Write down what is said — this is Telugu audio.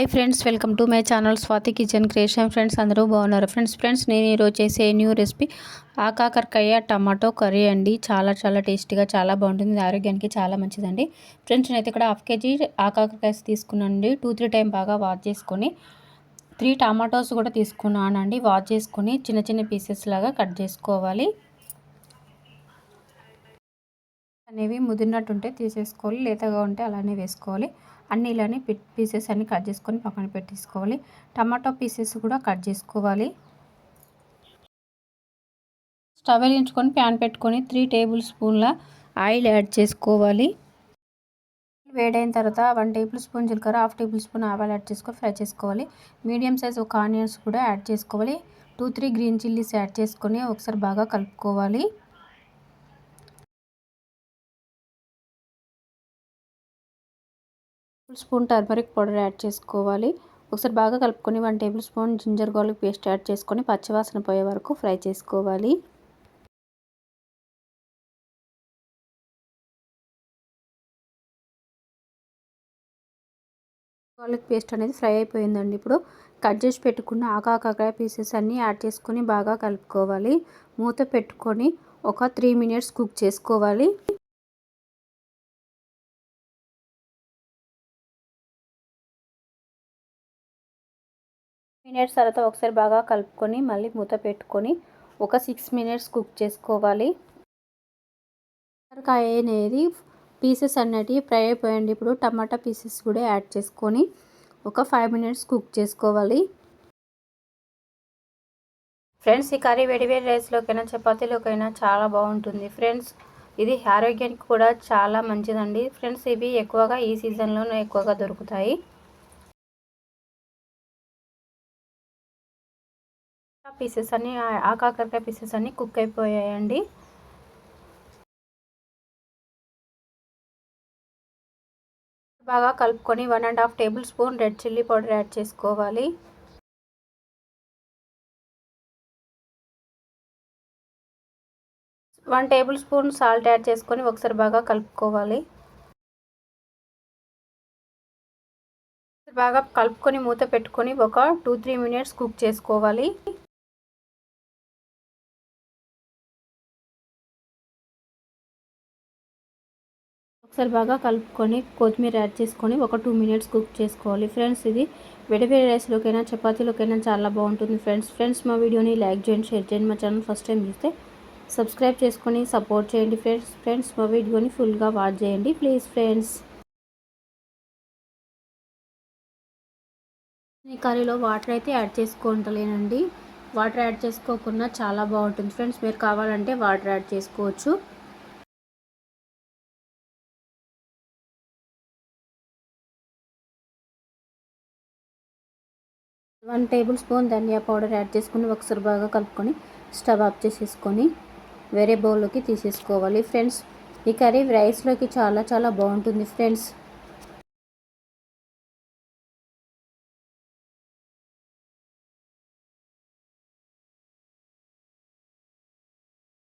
Hi friends welcome to my channel Swathi kitchen creation friends అందరూ బాగున్నారు? ఫ్రెండ్స్ ఫ్రెండ్స్ నేను ఈరోజు చేసే న్యూ రెసిపీ ఆకాకరకాయ టమాటో కర్రీ అండి. చాలా చాలా టేస్టీగా చాలా బాగుంటుంది. ఆరోగ్యానికి చాలా మంచిదండి. ఫ్రెండ్స్ నేనైతే ఇక్కడ హాఫ్ కేజీ ఆకాకరకాయ తీసుకున్నానండి. టూ త్రీ టైం బాగా వాష్ చేసుకొని త్రీ టమాటోస్ కూడా తీసుకున్నానండి. వాష్ చేసుకొని చిన్న చిన్న పీసెస్ లాగా కట్ చేసుకోవాలి. అనేవి ముదిరినట్టుంటే తీసేసుకోవాలి లేతగా ఉంటే అలానే వేసుకోవాలి. అన్నీ ఇలానే పీసెస్ అన్ని కట్ చేసుకొని పక్కన పెట్టేసుకోవాలి. టమాటో పీసెస్ కూడా కట్ చేసుకోవాలి. స్టవ్ వెలిగించుకొని ప్యాన్ పెట్టుకొని త్రీ టేబుల్ స్పూన్ల ఆయిల్ యాడ్ చేసుకోవాలి. వేడైన తర్వాత వన్ టేబుల్ స్పూన్ జీలకర్ర హాఫ్ టేబుల్ స్పూన్ ఆవాలు యాడ్ చేసుకొని ఫ్రై చేసుకోవాలి. మీడియం సైజ్ ఒక ఆనియన్స్ కూడా యాడ్ చేసుకోవాలి. Two three green chillies add చేసుకొని ఒకసారి బాగా కలుపుకోవాలి. స్పూన్ టర్మరిక్ పౌడర్ యాడ్ చేసుకోవాలి. ఒకసారి బాగా కలుపుకొని one tablespoon ginger garlic paste add చేసుకొని పచ్చివాసన పోయే వరకు ఫ్రై చేసుకోవాలి. గార్లిక్ పేస్ట్ అనేది ఫ్రై అయిపోయిందండి. ఇప్పుడు కట్ చేసి పెట్టుకున్న ఆకాకాయ పీసెస్ అన్నీ యాడ్ చేసుకొని బాగా కలుపుకోవాలి. మూత పెట్టుకొని ఒక త్రీ మినిట్స్ కుక్ చేసుకోవాలి. మినిట్స్ తర్వాత ఒకసారి బాగా కలుపుకొని మళ్ళీ మూత పెట్టుకొని ఒక సిక్స్ మినిట్స్ కుక్ చేసుకోవాలి. కాయ అనేది పీసెస్ అనేటివి ఫ్రై అయిపోయండి. ఇప్పుడు టమాటా పీసెస్ కూడా యాడ్ చేసుకొని ఒక ఫైవ్ మినిట్స్ కుక్ చేసుకోవాలి. ఫ్రెండ్స్ ఈ కర్రీ వేడి వేడి రైస్లోకైనా చపాతీలోకైనా చాలా బాగుంటుంది. ఫ్రెండ్స్ ఇది ఆరోగ్యానికి కూడా చాలా మంచిదండి. ఫ్రెండ్స్ ఇవి ఎక్కువగా ఈ సీజన్లోనే ఎక్కువగా దొరుకుతాయి. పీసెస్ అన్నీ ఆ కాకరకాయ పీసెస్ అన్నీ కుక్ అయిపోయాయండి. బాగా కలుపుకొని one and half tablespoon red chilli powder add చేసుకోవాలి. One tablespoon salt add చేసుకొని ఒకసారి బాగా కలుపుకోవాలి. బాగా కలుపుకొని మూత పెట్టుకొని ఒక టూ త్రీ మినిట్స్ కుక్ చేసుకోవాలి. ఒకసారి బాగా కలుపుకొని కొత్తిమీర యాడ్ చేసుకొని ఒక టూ మినిట్స్ కుక్ చేసుకోవాలి. ఫ్రెండ్స్ ఇది వేడి వేడి రైస్లోకైనా చపాతీలోకైనా చాలా బాగుంటుంది ఫ్రెండ్స్. ఫ్రెండ్స్ మా వీడియోని లైక్ చేయండి షేర్ చేయండి. మా ఛానల్ ఫస్ట్ టైం చూస్తే సబ్స్క్రైబ్ చేసుకొని సపోర్ట్ చేయండి ఫ్రెండ్స్. ఫ్రెండ్స్ మా వీడియోని ఫుల్గా వాచ్ చేయండి ప్లీజ్ ఫ్రెండ్స్. ఈ కర్రీలో వాటర్ అయితే యాడ్ చేసుకుంటలేనండి వాటర్ యాడ్ చేసుకోకుండా చాలా బాగుంటుంది ఫ్రెండ్స్. మీరు కావాలంటే వాటర్ యాడ్ చేసుకోవచ్చు. వన్ టేబుల్ స్పూన్ ధనియా పౌడర్ యాడ్ చేసుకుని ఒకసారి బాగా కలుపుకొని స్టవ్ ఆఫ్ చేసేసుకొని వేరే బౌల్లోకి తీసేసుకోవాలి. ఫ్రెండ్స్ ఈ కర్రీ రైస్లోకి చాలా చాలా బాగుంటుంది. ఫ్రెండ్స్